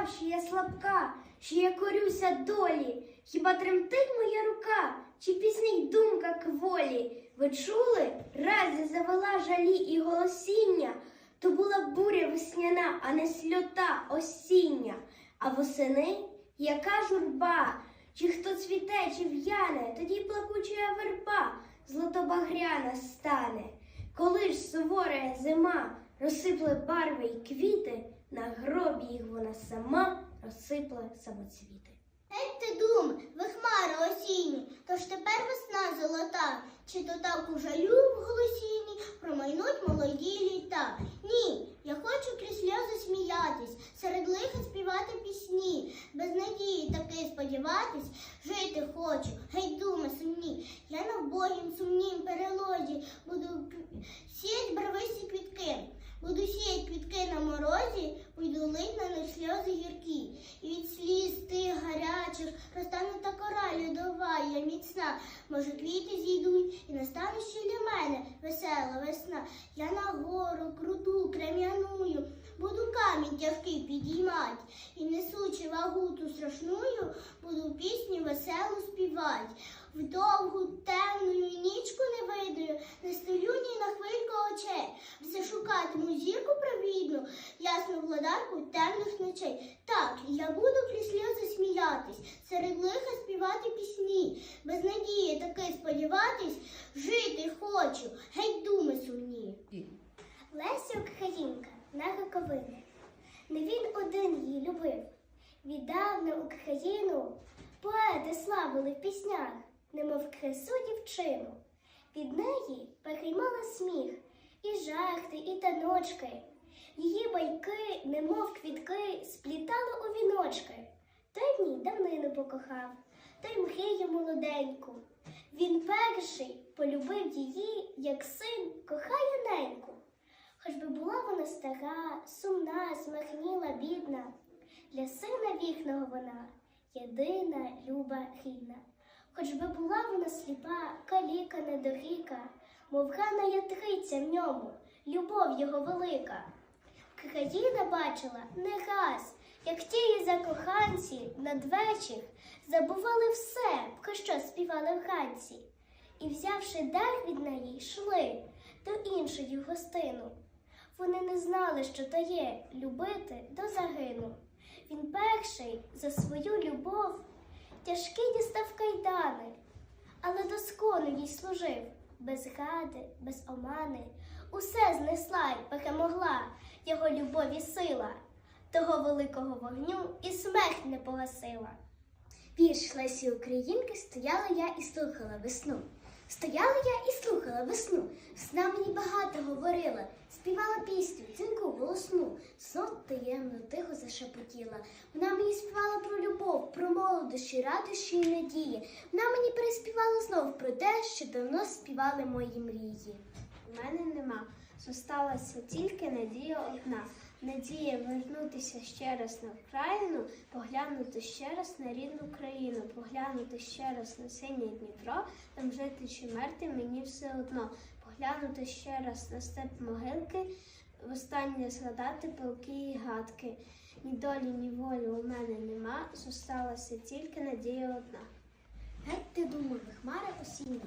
сказав, що я слабка, що я корюся долі. Хіба тремтить моя рука, чи піснить думка кволі? Ви чули? Разі завела жалі і голосіння, то була буря весняна, а не сльота осіння. А восени яка журба, чи хто цвіте, чи в'яне, тоді плакуча верба златобагряна стане. Коли ж сувора зима розсипле барви й квіти, на гробі їх вона сама розсипле самоцвіти. Геть ти дум, ви хмара осінні, тож тепер весна золота, чи то так у жалю в голосінні промайнуть молоді літа. Ні, я хочу крізь сльози сміятись, серед лиха співати пісні, без надії таки сподіватись, жити хочу, геть думи сумні. Я на вбогім сумнім перелозі буду п- сіять барвисті квітки. Буду сіять квітки на морозі, пойду лить на них сльози гіркі. І від сліз тих гарячих розтане та кора льодова, я міцна. Може, квіти зійдуть, і настане ще для мене весела весна. Я на гору круту, крем'яную, буду камінь тяжкий підіймать. І несучи вагу ту страшную, буду пісню веселу співать. В довгу темну нічку невидою, не стелю ні на хвильку очей. Шукатиму зірку провідну, ясну владарку темних ночей. Так, я буду крізь сльози сміятись, серед лиха співати пісні, без надії таки сподіватись, жити хочу, геть думи сумні. Леся Українка на роковини. Не він один її любив. Віддав на Україну поети славили в піснях, немов красу дівчину. Від неї переймала сміх, і жарти, і таночки. Її байки, немов квітки, сплітали у віночки. Той ній давнину покохав, той мрію молоденьку. Він перший полюбив її, як син кохає неньку. Хоч би була вона стара, сумна, смахніла, бідна, для сина віхного вона єдина, люба, рідна. Хоч би була вона сліпа, каліка, недоріка, мов рана ятриця в ньому, любов його велика. Країна бачила не раз, як ті закоханці надвечір забували все, про що співали вранці, і, взявши дар від неї, йшли до іншої гостину. Вони не знали, що то є любити до загину. Він перший за свою любов тяжкі дістав кайдани, але доскону їй служив, без гади, без омани. Усе знесла й перемогла його любові сила, того великого вогню і смерть не погасила. Пірш Лесі Українки стояла я і слухала весну. Стояла я і слухала весну. Весна мені багато говорила, співала пісню, дзвінку голосну, знов таємно тихо зашепотіла. Вона мені співала про любов, про молодощі, радощі і надії. Вона мені переспівала знов про те, що давно співали мої мрії. У мене нема. Зосталася тільки надія одна. Надія вернутися ще раз на Україну, поглянути ще раз на рідну країну, поглянути ще раз на синє Дніпро, там жити чи мерти мені все одно, поглянути ще раз на степ могилки, востаннє згадати пилки і гадки. Ні долі, ні волі у мене нема, зосталася тільки надія одна. Геть ти думав, хмара осіння,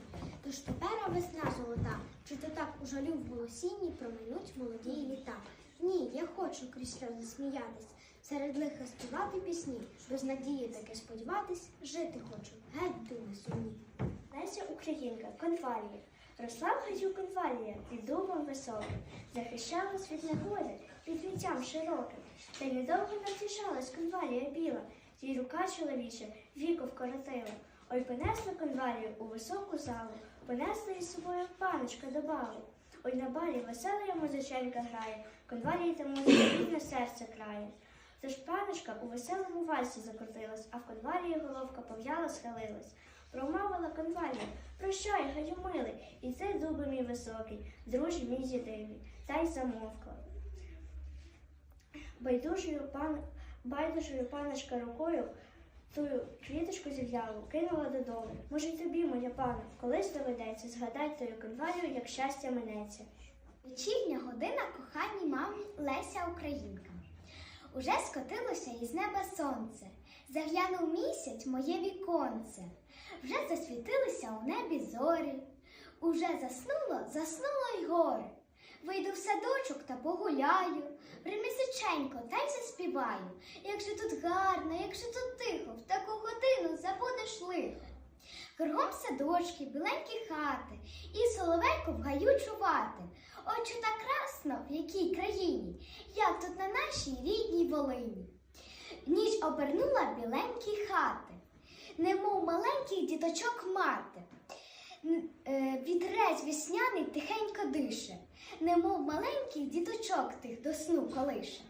тож тепер весна золота, чи то так у жалю в волосінні проминуть молоді літа. Хочу крізь сльози сміятись, серед лиха співати пісні, без надії таки сподіватись, жити хочу, геть думи сумні. Леся Українка, конвалія, росла в гаю конвалія під дубом високим, захищалась від негоди під віттям широким, та недовго навтішалась конвалія біла, їй рука чоловіча віку вкоротила. Ой, понесла конвалію у високу залу, понесла із собою паночка до балу. Ой, на балі весела музиченка грає, конвалії та музика бідне серце крає. Тож паночка у веселому вальсі закрутилась, а в конвалії головка пов'яла схилилась. Промовила конвалія, прощай, гаю милий, і це дуби мій високий, друже мій єдиний, та й замовкла. Байдужою пан байдужою паночка рукою тую квіточку зів'ялу кинула додому. Може, й тобі, моя пане, колись доведеться згадать тою конвалію, як щастя минеться. Вечірня година коханій мамі Леся Українка. Уже скотилося із неба сонце, заглянув місяць моє віконце, вже засвітилися у небі зорі, уже заснуло, заснуло й горе. Вийду в садочок та погуляю, примісяченько та й заспіваю. Як же тут гарно, як же тут тихо, в таку годину забудеш лихо. Кругом садочки, біленькі хати, і соловейко в гаю чувати. Ой, чи так красно, в якій країні, як тут на нашій рідній Волині. Ніч обернула біленькі хати, немов маленьких діточок мати. Вітрець вісняний тихенько дише, немов маленький діточок тих до сну колише.